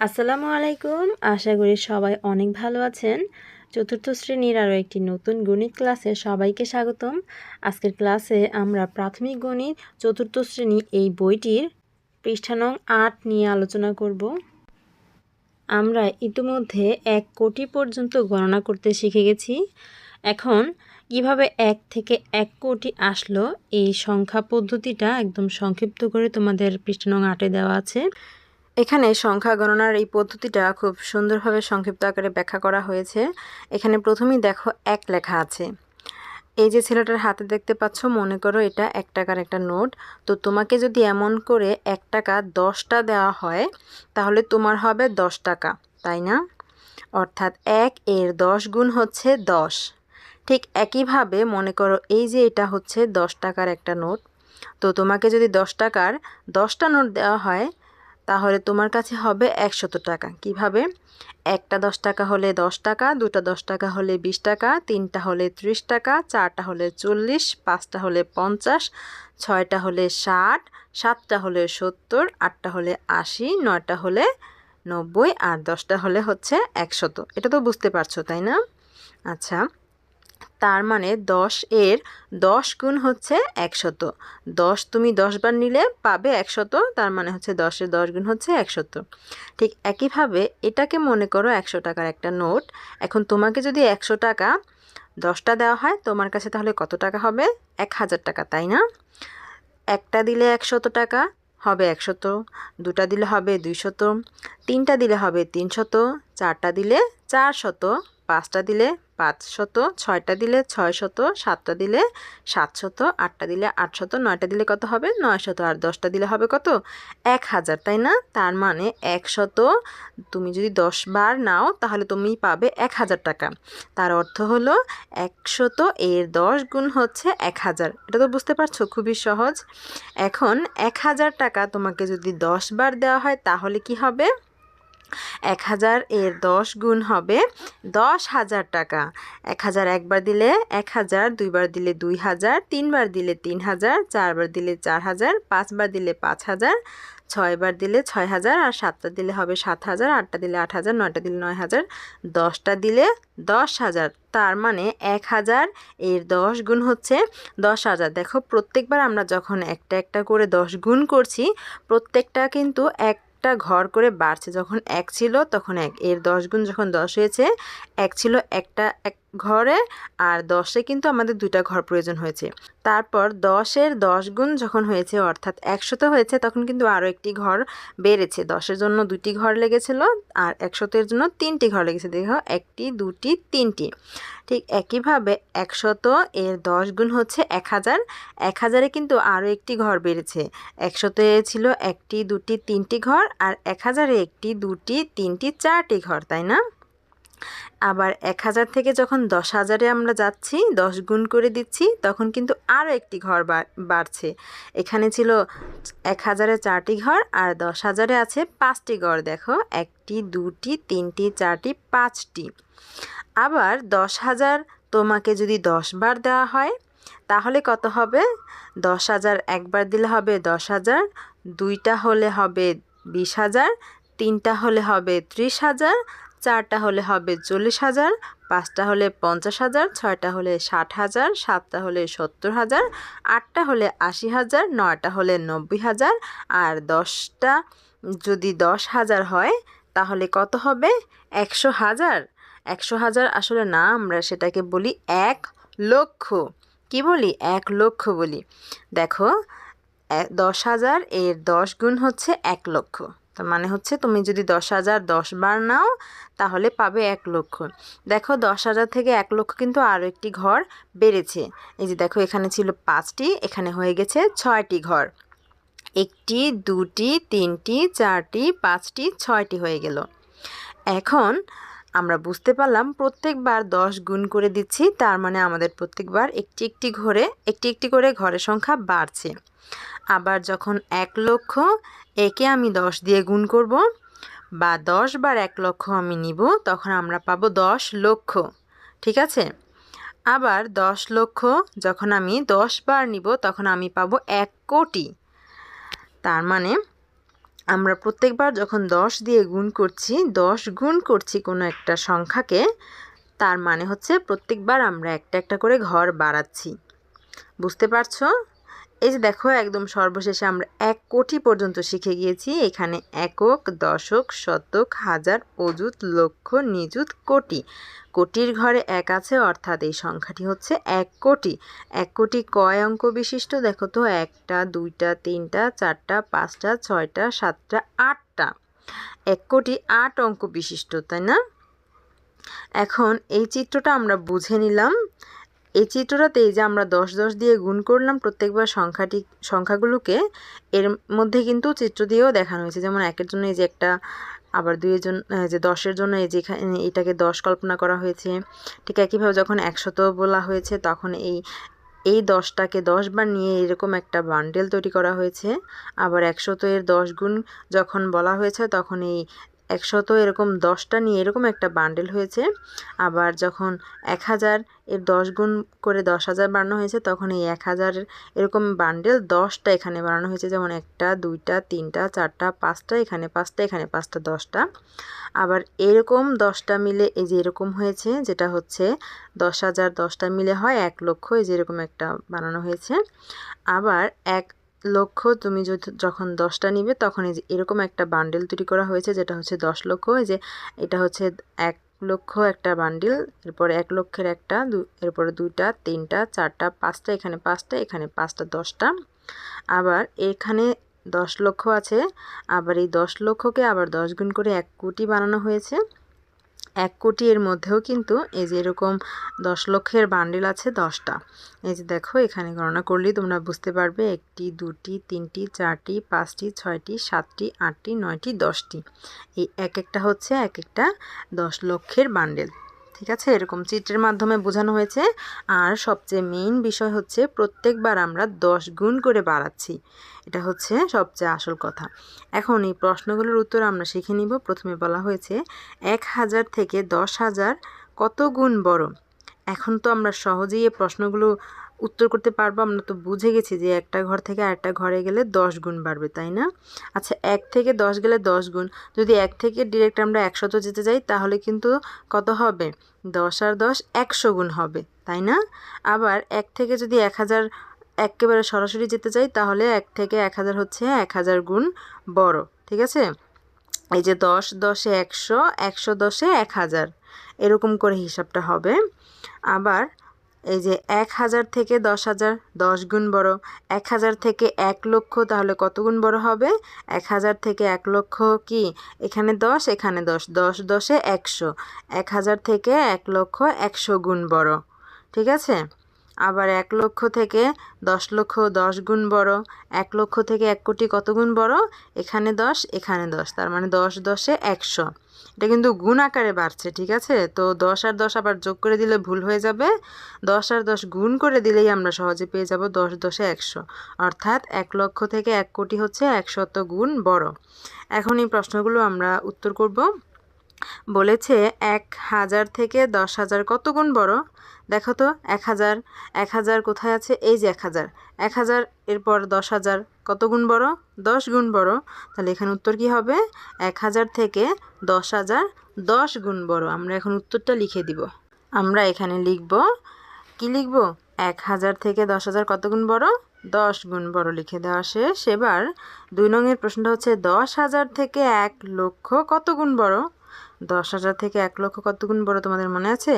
আসসালামু আলাইকুম। আশা করি সবাই অনেক ভালো আছেন। চতুর্থ শ্রেণির আরও একটি নতুন গণিত ক্লাসে সবাইকে স্বাগতম। আজকের ক্লাসে আমরা প্রাথমিক গণিত, চতুর্থ শ্রেণি এই বইটির পৃষ্ঠা নং আট নিয়ে আলোচনা করব। আমরা ইতিমধ্যে এক কোটি পর্যন্ত গণনা করতে শিখে গেছি। এখন কীভাবে এক থেকে এক কোটি আসলো, এই সংখ্যা পদ্ধতিটা একদম সংক্ষিপ্ত করে তোমাদের পৃষ্ঠা নং আটে দেওয়া আছে। এখানে সংখ্যা গণনার এই পদ্ধতিটা খুব সুন্দরভাবে সংক্ষিপ্ত আকারে ব্যাখ্যা করা হয়েছে। এখানে প্রথমেই দেখো এক লেখা আছে। এই যে ছেলেটার হাতে দেখতে পাচ্ছ, মনে করো এটা এক টাকার একটা নোট। তো তোমাকে যদি এমন করে এক টাকা দশটা দেওয়া হয়, তাহলে তোমার হবে দশ টাকা, তাই না? অর্থাৎ এক এর দশ গুণ হচ্ছে দশ। ঠিক একইভাবে মনে করো এই যে এটা হচ্ছে দশ টাকার একটা নোট। তো তোমাকে যদি দশ টাকার দশটা নোট দেওয়া হয় তাহলে তোমার কাছে হবে একশত টাকা। কীভাবে? একটা দশ টাকা হলে দশ টাকা, দুটা দশ টাকা হলে বিশ টাকা, তিনটা হলে ত্রিশ টাকা, চারটা হলে চল্লিশ, পাঁচটা হলে পঞ্চাশ, ছয়টা হলে ষাট, সাতটা হলে সত্তর, আটটা হলে আশি, নয়টা হলে নব্বই, আর দশটা হলে হচ্ছে একশত। এটা তো বুঝতে পারছ, তাই না? আচ্ছা। তার মানে দশ এর দশ গুণ হচ্ছে একশত। দশ তুমি দশবার নিলে পাবে একশত, তার মানে হচ্ছে দশের দশ গুণ হচ্ছে একশত। ঠিক একইভাবে এটাকে মনে করো একশো টাকার একটা নোট। এখন তোমাকে যদি একশো টাকা দশটা দেওয়া হয়, তোমার কাছে তাহলে কত টাকা হবে? এক হাজার টাকা, তাই না? একটা দিলে একশত টাকা হবে একশত, দুটা দিলে হবে দুইশত, তিনটা দিলে হবে তিনশত, চারটা দিলে চারশত, পাঁচটা দিলে পাঁচশত, ছয়টা দিলে ছয়শত, সাতটা দিলে সাতশত, আটটা দিলে আটশত, নয়টা দিলে কত হবে? নয়শত। আর দশটা দিলে হবে কত? এক হাজার তাই না? তার মানে একশত, তুমি যদি দশ বার নাও, তাহলে তুমি পাবে এক হাজার টাকা। তার অর্থ হলো একশত এর দশ গুণ হচ্ছে এক হাজার এটা তো বুঝতে পারছ? খুবই সহজ। এখন এক হাজার টাকা তোমাকে যদি দশ বার দেওয়া হয়, তাহলে কি হবে? এক হাজার এর দশ গুণ হবে দশ হাজার টাকা। এক হাজার একবার দিলে এক হাজার, দুইবার দিলে দুই হাজার, তিনবার দিলে তিন হাজার, চারবার দিলে চার হাজার, পাঁচবার দিলে পাঁচ হাজার, ছয়বার দিলে ছয় হাজার আর সাতটা দিলে হবে সাত হাজার, আটটা দিলে আট হাজার, নয়টা দিলে নয় হাজার, দশটা দিলে দশ হাজার। তার মানে এক হাজার এর দশ গুণ হচ্ছে দশ হাজার। দেখো, প্রত্যেকবার আমরা যখন একটা একটা করে দশ গুণ করছি, প্রত্যেকটা কিন্তু এক একটা ঘর করে বাড়ছে। যখন এক ছিল, তখন এক। এর দশ গুণ যখন দশ হয়েছে, এক ছিল একটা, এক ঘরে আর দশে কিন্তু আমাদের দুইটা ঘর প্রয়োজন হয়েছে। তারপর দশের দশ গুণ যখন হয়েছে, অর্থাৎ একশোতে হয়েছে, তখন কিন্তু আরও একটি ঘর বেড়েছে। দশের জন্য দুটি ঘর লেগেছিল আর একশতের জন্য তিনটি ঘর লেগেছে। দেখো, একটি, দুটি, তিনটি। ঠিক একইভাবে একশত এর দশ গুণ হচ্ছে এক হাজার এক হাজারে কিন্তু আরও একটি ঘর বেড়েছে। একশতে ছিল একটি, দুটি, তিনটি ঘর আর এক হাজারে একটি, দুটি, তিনটি, চারটি ঘর, তাই না? আবার এক হাজার থেকে যখন দশ হাজারে আমরা যাচ্ছি, দশ গুণ করে দিচ্ছি, তখন কিন্তু আরও একটি ঘর বাড়ছে। এখানে ছিল এক হাজারে চারটি ঘর আর দশ হাজারে আছে পাঁচটি ঘর, দেখো। একটি, দুটি, তিনটি, চারটি, পাঁচটি। আবার দশ হাজার তোমাকে যদি দশ বার দেওয়া হয়, তাহলে কত হবে? দশ হাজার একবার দিলে হবে দশ হাজার, দুইটা হলে হবে বিশ হাজার, তিনটা হলে হবে ত্রিশ হাজার চারটা হলে হবে চল্লিশ হাজার, পাঁচটা হলে পঞ্চাশ হাজার, ছয়টা হলে ষাট হাজার, সাতটা হলে সত্তর হাজার, আটটা হলে আশি হাজার, নয়টা হলে নব্বই হাজার আর দশটা যদি দশ হাজার হয় তাহলে কত হবে? একশো হাজার। একশো হাজার আসলে না, আমরা সেটাকে বলি এক লক্ষ। কি বলি? এক লক্ষ বলি। দেখো দশ হাজার এর দশ গুণ হচ্ছে এক লক্ষ। তার মানে হচ্ছে তুমি যদি দশ হাজার দশ বার নাও, তাহলে পাবে এক লক্ষ। দেখো দশ হাজার থেকে এক লক্ষ কিন্তু আরও একটি ঘর বেড়েছে। এই যে দেখো এখানে ছিল পাঁচটি, এখানে হয়ে গেছে ছয়টি ঘর। একটি, দুটি, তিনটি, চারটি, পাঁচটি, ছয়টি হয়ে গেল। এখন আমরা বুঝতে পারলাম প্রত্যেকবার দশ গুণ করে দিচ্ছি, তার মানে আমাদের প্রত্যেকবার একটি একটি ঘরে, একটি একটি করে ঘরের সংখ্যা বাড়ছে। আবার যখন এক লক্ষ, একে আমি দশ দিয়ে গুণ করব, বা দশ বার এক লক্ষ আমি নিব, তখন আমরা পাবো দশ লক্ষ, ঠিক আছে? আবার দশ লক্ষ যখন আমি দশ বার নিব, তখন আমি পাবো এক কোটি, তার মানে আমরা প্রত্যেকবার যখন দশ দিয়ে গুণ করছি, দশ গুণ করছি কোনো একটা সংখ্যাকে, তার মানে হচ্ছে প্রত্যেকবার আমরা একটা একটা করে ঘর বাড়াচ্ছি। বুঝতে পারছ? এই যে দেখো, একদম সর্বশেষে আমরা এক কোটি পর্যন্ত শিখে গিয়েছি। এখানে একক, দশক, শতক, হাজার, অযুত, লক্ষ, নিযুত, কোটি। কোটির ঘরে এক আছে, অর্থাৎ এই সংখ্যাটি হচ্ছে এক কোটি। এক কোটি কয় অঙ্ক বিশিষ্ট? দেখো তো, একটা, দুইটা, তিনটা, চারটা, পাঁচটা, ছয়টা, সাতটা, আটটা। এক কোটি আট অঙ্ক বিশিষ্ট, তাই না? এখন এই চিত্রটা আমরা বুঝে নিলাম। এই চিত্রটাতে যে আমরা দশ দশ দিয়ে গুণ করলাম প্রত্যেকবার সংখ্যাটি, সংখ্যাগুলোকে, এর মধ্যে কিন্তু চিত্র দিয়েও দেখানো হয়েছে। যেমন একের জন্য এই যে একটা, আবার দুইয়ের জন্য যে দশের জন্য এই যেখানে এটাকে দশ কল্পনা করা হয়েছে। ঠিক একইভাবে যখন একশত বলা হয়েছে, তখন এই এই দশটাকে দশ বার নিয়ে এরকম একটা বান্ডেল তৈরি করা হয়েছে। আবার একশত এর দশ গুণ যখন বলা হয়েছে, তখন এই একশত এরকম দশটা নিয়ে এরকম একটা বান্ডেল হয়েছে। আবার যখন এক হাজার এর দশ গুণ করে দশ হাজার বানানো হয়েছে, তখন এই এক হাজার এরকম বান্ডেল দশটা এখানে বানানো হয়েছে। যেমন একটা, দুইটা, তিনটা, চারটা, পাঁচটা, এখানে পাঁচটা এখানে পাঁচটা, দশটা। আবার এরকম দশটা মিলে এই যে এরকম হয়েছে, যেটা হচ্ছে দশ হাজার দশটা মিলে হয় এক লক্ষ, এই যে এরকম একটা বানানো হয়েছে। আবার এক লক্ষ তুমি যখন দশটা নিবে, তখন এই যে এরকম একটা বান্ডেল তৈরি করা হয়েছে, যেটা হচ্ছে দশ লক্ষ। এই যে এটা হচ্ছে এক লক্ষ একটা বান্ডিল এরপরে এক লক্ষের একটা এরপরে দুইটা, তিনটা, চারটা, পাঁচটা, এখানে পাঁচটা এখানে পাঁচটা, দশটা। আবার এখানে দশ লক্ষ আছে, আবার এই দশ লক্ষকে আবার দশ গুণ করে এক কোটি বানানো হয়েছে। এক কোটি এর মধ্যেও কিন্তু এই যে এরকম দশ লক্ষের বান্ডিল আছে দশটা। এই যে দেখো, এখানে গণনা করলেই তোমরা বুঝতে পারবে একটি, দুটি, তিনটি, চারটি, পাঁচটি, ছয়টি, সাতটি, আটটি, নয়টি, দশটি। এই এক একটা হচ্ছে এক একটা দশ লক্ষের বান্ডেল ঠিক আছে? এরকম চিত্রের মাধ্যমে বোঝানো হয়েছে। আর সবচেয়ে মেইন বিষয় হচ্ছে প্রত্যেকবার আমরা দশ গুণ করে বাড়াচ্ছি। এটা হচ্ছে সবচেয়ে আসল কথা। এখন এই প্রশ্নগুলোর উত্তর আমরা শিখে নিব। প্রথমে বলা হয়েছে, এক হাজার থেকে দশ হাজার কত গুণ বড়? এখন তো আমরা সহজেই এই প্রশ্নগুলো উত্তর করতে পারব। আমরা তো বুঝে গেছি যে একটা ঘর থেকে আরেকটা ঘরে গেলে দশ গুণ বাড়বে, তাই না? আচ্ছা এক থেকে দশ গেলে দশ গুণ। যদি এক থেকে ডিরেক্ট আমরা একশত যেতে যাই, তাহলে কিন্তু কত হবে? দশ আর দশ একশো গুণ হবে, তাই না? আবার এক থেকে যদি এক হাজার একেবারে সরাসরি যেতে চাই তাহলে এক থেকে এক হাজার হচ্ছে এক হাজার গুণ বড়, ঠিক আছে? এই যে দশ দশে একশো একশো দশে এক হাজার, এরকম করে হিসাবটা হবে। আবার এই যে এক হাজার থেকে দশ হাজার, দশ গুণ বড়, এক হাজার থেকে এক লক্ষ, তাহলে কত গুণ বড় হবে? এক হাজার থেকে এক লক্ষ কি? এখানে দশ এখানে দশ দশ দশে একশো। এক হাজার থেকে এক লক্ষ একশো গুণ বড়। ঠিক আছে? আবার এক লক্ষ থেকে দশ লক্ষ দশ গুণ বড়। এক লক্ষ থেকে এক কোটি কত গুণ বড়? এখানে দশ এখানে দশ, তার মানে দশ দশে একশো। এটা কিন্তু গুণ আকারে বাড়ছে, ঠিক আছে? তো দশ আর দশ আবার যোগ করে দিলে ভুল হয়ে যাবে। দশ আর দশ গুণ করে দিলেই আমরা সহজে পেয়ে যাব দশ দশে একশো। অর্থাৎ এক লক্ষ থেকে এক কোটি হচ্ছে একশত গুণ বড়। এখন এই প্রশ্নগুলো আমরা উত্তর করব। বলেছে এক হাজার থেকে দশ হাজার। কত গুণ বড়? দেখো তো, এক হাজার। এক হাজার কোথায় আছে? এই যে এক হাজার। এক হাজার, এরপর দশ হাজার। কত গুণ বড়? দশ গুণ বড়। তাহলে এখানে উত্তর কি হবে? এক হাজার থেকে দশ হাজার, দশ গুণ বড়। আমরা এখন উত্তরটা লিখে দিব। আমরা এখানে লিখব, কি লিখব? এক হাজার থেকে দশ হাজার কত গুণ বড়? দশ গুণ বড় লিখে দেওয়া শেষ। এবার দুই নঙের প্রশ্নটা হচ্ছে, দশ হাজার থেকে এক লক্ষ কত গুণ বড়? দশ হাজার থেকে এক লক্ষ কতগুণ বড় তোমাদের মনে আছে?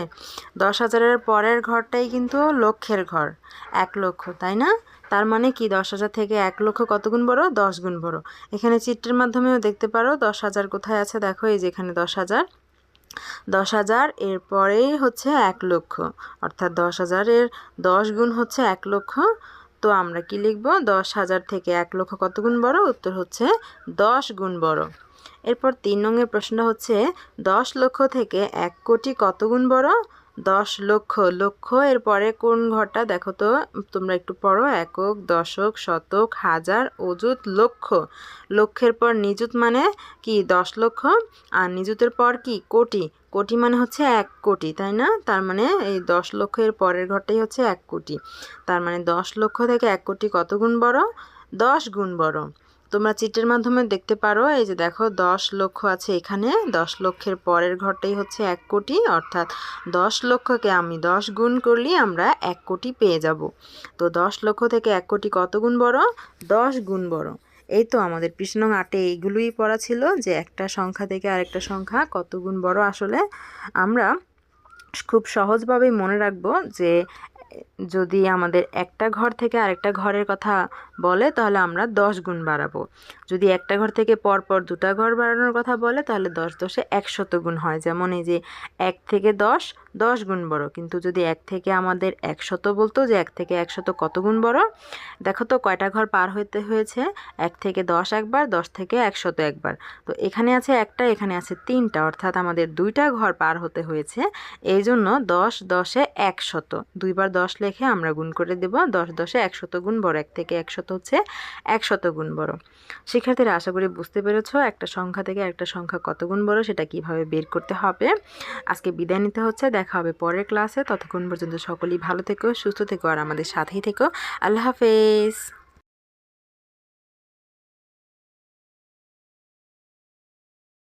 দশ হাজারের পরের ঘরটাই কিন্তু লক্ষের ঘর। এক লক্ষ, তাই না? তার মানে কি? দশ হাজার থেকে এক লক্ষ কতগুণ বড়? দশ গুণ বড়। এখানে চিত্রের মাধ্যমেও দেখতে পারো, দশ হাজার কোথায় আছে? দেখো, এই যে এখানে দশ হাজার। দশ হাজার এর পরেই হচ্ছে এক লক্ষ। অর্থাৎ দশ হাজারের দশ গুণ হচ্ছে এক লক্ষ। তো আমরা কি লিখব? দশ হাজার থেকে এক লক্ষ কত গুণ বড়? উত্তর হচ্ছে দশ গুণ বড়। এরপর তিন নঙের প্রশ্নটা হচ্ছে, দশ লক্ষ থেকে এক কোটি কত গুণ বড়? দশ লক্ষ লক্ষ এর পরে কোন ঘরটা? দেখো তো, তোমরা একটু পড়ো, একক, দশক, শতক, হাজার, অযুত, লক্ষ। লক্ষের পর নিযুত মানে কি? দশ লক্ষ। আর নিযুতের পর কি? কোটি। কোটি মানে হচ্ছে এক কোটি, তাই না? তার মানে এই দশ লক্ষের পরের ঘরটাই হচ্ছে এক কোটি। তার মানে দশ লক্ষ থেকে এক কোটি কত গুণ বড়? দশ গুণ বড়। তোমরা চিত্রের মাধ্যমে দেখতে পারো, এই যে দেখো, দশ লক্ষ আছে এখানে। দশ লক্ষের পরের ঘরটাই হচ্ছে এক কোটি, অর্থাৎ দশ লক্ষকে আমি দশ গুণ করলেই আমরা এক কোটি পেয়ে যাব। তো দশ লক্ষ থেকে এক কোটি কত গুণ বড়? দশ গুণ বড়। এই তো আমাদের কৃষ্ণ আটে এইগুলোই পড়া ছিল যে একটা সংখ্যা থেকে আরেকটা সংখ্যা কত গুণ বড় আসলে আমরা খুব সহজভাবেই মনে রাখব যে যদি আমাদের একটা ঘর থেকে আরেকটা ঘরের কথা বলে, তাহলে আমরা দশ গুণ বাড়াবো। যদি একটা ঘর থেকে পরপর দুটা ঘর বাড়ানোর কথা বলে, তাহলে দশ দশে একশত গুণ হয়। যেমন এই যে এক থেকে দশ দশ গুণ বড়। কিন্তু যদি এক থেকে আমাদের একশত বলতো যে এক থেকে একশত কত গুণ বড়? দেখো তো কয়টা ঘর পার হইতে হয়েছে? এক থেকে দশ একবার, দশ থেকে একশত একবার। তো এখানে আছে একটা, এখানে আছে তিনটা। অর্থাৎ আমাদের দুইটা ঘর পার হতে হয়েছে। এই জন্য দশ দশে একশত। দুইবার দশ লেখে আমরা গুণ করে দেব। দশ দশে একশত গুণ বড়, এক থেকে একশত হচ্ছে একশত গুণ বড়। শিক্ষার্থীরা, আশা করি বুঝতে পেরেছ একটা সংখ্যা থেকে একটা সংখ্যা কত গুণ বড়, সেটা কীভাবে বের করতে হবে। আজকে বিদায় নিতে হচ্ছে, দেখা হবে পরের ক্লাসে। ততক্ষণ পর্যন্ত সকলেই ভালো থেকো, সুস্থ থেকো, আর আমাদের সাথেই থেকো। আল্লাহ হাফেজ।